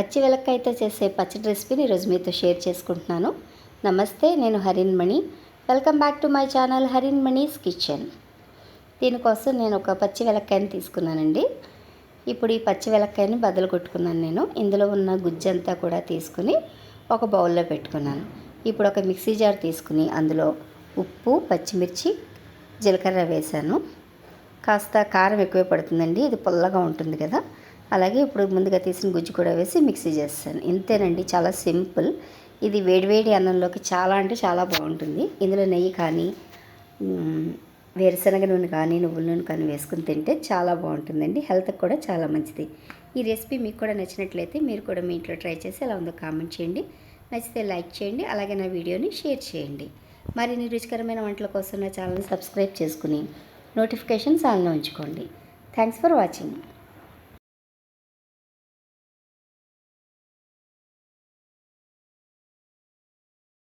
పచ్చి వెలక్కాయతో చేసే పచ్చడి రెసిపీని ఈరోజు మీతో షేర్ చేసుకుంటున్నాను. నమస్తే నేను Harinmani welcome back to my channel Harinmani's kitchen. దీనికోసం నేను ఒక పచ్చి వెలక్కాయని తీసుకున్నానండి. ఇప్పుడు ఈ పచ్చి వెలక్కాయని బదులు కొట్టుకున్నాను నేను. ఇందులో ఉన్న గుజ్జంతా కూడా తీసుకుని ఒక బౌల్లో పెట్టుకున్నాను. ఇప్పుడు ఒక మిక్సీ జార్ తీసుకుని అందులో ఉప్పు పచ్చిమిర్చి జీలకర్ర వేశాను. కాస్త కారం ఎక్కువే పడుతుందండి. ఇది పుల్లగా ఉంటుంది కదా. అలాగే ఇప్పుడు ముందుగా తీసిన గుజ్జు కూడా వేసి మిక్సీ చేస్తాను. ఇంతేనండి చాలా సింపుల్. ఇది వేడివేడి అన్నంలోకి చాలా అంటే చాలా బాగుంటుంది. ఇందులో నెయ్యి కానీ వేరుశనగ నూనె కానీ నువ్వుల నూనె కానీ వేసుకుని తింటే చాలా బాగుంటుందండి. హెల్త్కి కూడా చాలా మంచిది. ఈ రెసిపీ మీకు కూడా నచ్చినట్లయితే మీరు కూడా మీ ఇంట్లో ట్రై చేసి ఎలా ఉందో కామెంట్ చేయండి. నచ్చితే లైక్ చేయండి అలాగే నా వీడియోని షేర్ చేయండి. మరిన్ని రుచికరమైన వంటల కోసం నా ఛానల్ని సబ్స్క్రైబ్ చేసుకుని నోటిఫికేషన్స్ ఆన్లో ఉంచుకోండి. Thanks for watching.